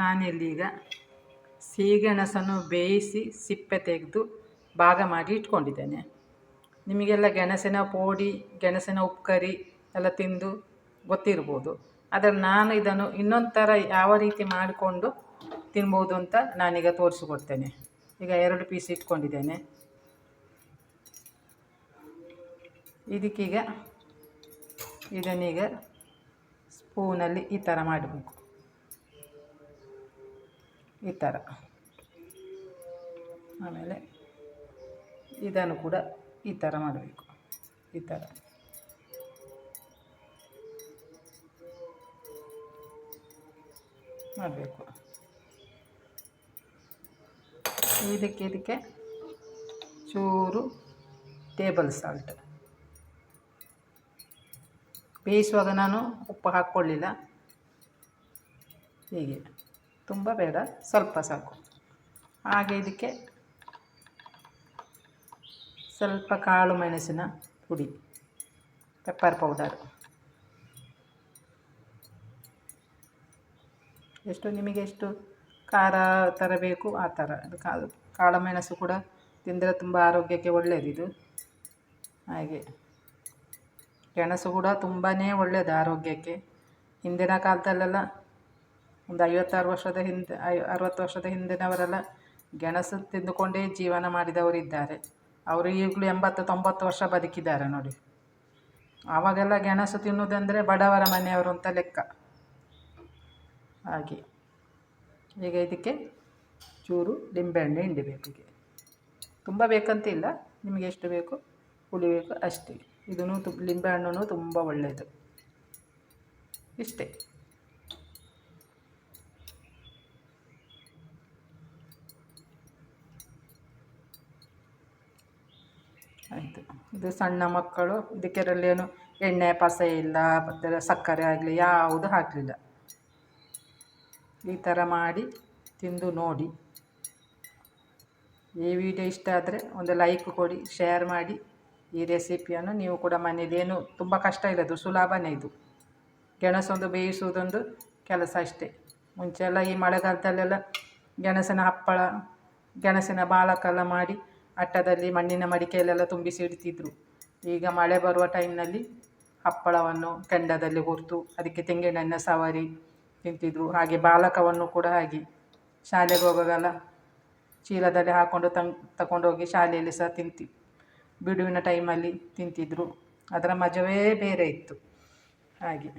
ನಾನಿಲ್ಲೀಗ ಸಿಹಿಗೆಣಸನ್ನು ಬೇಯಿಸಿ ಸಿಪ್ಪೆ ತೆಗೆದು ಭಾಗ ಮಾಡಿ ಇಟ್ಕೊಂಡಿದ್ದೇನೆ. ನಿಮಗೆಲ್ಲ ಗೆಣಸಿನ ಪೋಡಿ, ಗೆಣಸಿನ ಉಪ್ಕರಿ ಎಲ್ಲ ತಿಂದು ಗೊತ್ತಿರ್ಬೋದು. ಆದರೆ ನಾನು ಇದನ್ನು ಇನ್ನೊಂದು ಥರ ಯಾವ ರೀತಿ ಮಾಡಿಕೊಂಡು ತಿನ್ಬೋದು ಅಂತ ನಾನೀಗ ತೋರಿಸಿಕೊಡ್ತೇನೆ. ಈಗ ಎರಡು ಪೀಸ್ ಇಟ್ಕೊಂಡಿದ್ದೇನೆ. ಇದಕ್ಕೀಗ ಇದನ್ನೀಗ ಸ್ಪೂನಲ್ಲಿ ಈ ಥರ ಮಾಡಬೇಕು. ಈ ಥರ. ಆಮೇಲೆ ಇದನ್ನು ಕೂಡ ಈ ಥರ ಮಾಡಬೇಕು. ಈ ಥರ. ಮಾಡಬೇಕು. ಇದಕ್ಕೆ ಇದಕ್ಕೆ ಚೂರು ಟೇಬಲ್ ಸಾಲ್ಟ್. ಬೇಯಿಸುವಾಗ ನಾನು ಉಪ್ಪು ಹಾಕ್ಕೊಳ್ಳಿಲ್ಲ. ಹೀಗೆ. ತುಂಬ ಬೇಡ, ಸ್ವಲ್ಪ ಸಾಕು. ಹಾಗೆ ಇದಕ್ಕೆ ಸ್ವಲ್ಪ ಕಾಳು ಮೆಣಸಿನ ಪುಡಿ ಪೆಪ್ಪರ್ ಪೌಡರ್ ಎಷ್ಟು ನಿಮಗೆ ಎಷ್ಟು ಖಾರ, ಥರ ಬೇಕು ಆ ಥರ. ಕಾಳು ಕಾಳು ಮೆಣಸು ಕೂಡ ತಿಂದರೆ ತುಂಬ ಆರೋಗ್ಯಕ್ಕೆ ಒಳ್ಳೆಯದಿದು ಹಾಗೆ ಗೆಣಸು ಕೂಡ ತುಂಬಾ ಒಳ್ಳೆಯದು ಆರೋಗ್ಯಕ್ಕೆ. ಹಿಂದಿನ ಕಾಲದಲ್ಲೆಲ್ಲ ಒಂದು ಐವತ್ತಾರು ವರ್ಷದ ಹಿಂದೆ, ಐ, ಅರುವತ್ತು ವರ್ಷದ ಹಿಂದಿನವರೆಲ್ಲ ಗೆಣಸು ತಿಂದುಕೊಂಡೇ ಜೀವನ ಮಾಡಿದವರಿದ್ದಾರೆ. ಅವರು ಈಗಲೂ ಎಂಬತ್ತು, ತೊಂಬತ್ತು ವರ್ಷ ಬದುಕಿದ್ದಾರೆ ನೋಡಿ. ಆವಾಗೆಲ್ಲ ಗೆಣಸು ತಿನ್ನುವುದಂದರೆ ಬಡವರ ಮನೆಯವರು ಅಂತ ಲೆಕ್ಕ. ಹಾಗೆ. ಈಗ ಇದಕ್ಕೆ ಚೂರು ಲಿಂಬೆಹಣ್ಣು ಹಿಂಡಬೇಕು ಹೀಗೆ. ತುಂಬ ಬೇಕಂತಿಲ್ಲ, ನಿಮಗೆ ಎಷ್ಟು ಬೇಕು, ಹುಳಿ ಬೇಕು ಅಷ್ಟೇ. ಇದೂ ತು ಲಿಂಬೆಹಣ್ಣು ತುಂಬ ಒಳ್ಳೆಯದು ಇಷ್ಟೇ. ಆಯಿತು. ಇದು ಸಣ್ಣ ಮಕ್ಕಳು ಇದಕ್ಕೆರಲ್ಲೇನು ಎಣ್ಣೆ, ಪಸೆ ಇಲ್ಲ, ಮತ್ತು ಸಕ್ಕರೆ ಆಗಲಿ, ಯಾವುದು ಹಾಕಲಿಲ್ಲ. ಈ ಥರ ಮಾಡಿ ತಿಂದು ನೋಡಿ. ಈ ವಿಡಿಯೋ ಇಷ್ಟ ಆದರೆ ಒಂದು ಲೈಕ್ ಕೊಡಿ, ಶೇರ್ ಮಾಡಿ. ಈ ರೆಸಿಪಿಯನ್ನು ನೀವು ಕೂಡ ಮನೇಲಿ ಏನು ತುಂಬ ಕಷ್ಟ ಇಲ್ಲ, ಅದು ಸುಲಭನೇ ಇದು. ಗೆಣಸೊಂದು ಬೇಯಿಸುವುದೊಂದು ಕೆಲಸ ಅಷ್ಟೇ. ಮುಂಚೆ ಎಲ್ಲ ಈ ಮಳೆಗಾಲದಲ್ಲೆಲ್ಲ ಗೆಣಸಿನ ಹಪ್ಪಳ, ಗೆಣಸಿನ ಬಾಳಕ್ಕೆಲ್ಲ ಮಾಡಿ ಅಟ್ಟದಲ್ಲಿ ಮಣ್ಣಿನ ಮಡಿಕೆಯಲ್ಲೆಲ್ಲ ತುಂಬಿಸಿ ಇಡ್ತಿದ್ರು. ಈಗ ಮಳೆ ಬರುವ ಟೈಮ್ನಲ್ಲಿ ಹಪ್ಪಳವನ್ನು ಕೆಂಡದಲ್ಲಿ ಹುರಿದು ಅದಕ್ಕೆ ತೆಂಗಿನೆಣ್ಣೆ ಸವರಿ ತಿಂತಿದ್ರು. ಹಾಗೆ ಬಾಲಕವನ್ನು ಕೂಡ ಹಾಗೆ ಶಾಲೆಗೆ ಹೋಗುವಾಗೆಲ್ಲ ಚೀಲದಲ್ಲಿ ಹಾಕ್ಕೊಂಡು ತಂಗ್ ತಗೊಂಡೋಗಿ ಶಾಲೆಯಲ್ಲಿ ಸಹ ತಿಂತಿ, ಬಿಡುವಿನ ಟೈಮಲ್ಲಿ ತಿಂತಿದ್ದರು ಅದರ ಮಜವೇ ಬೇರೆ ಇತ್ತು. ಹಾಗೆ.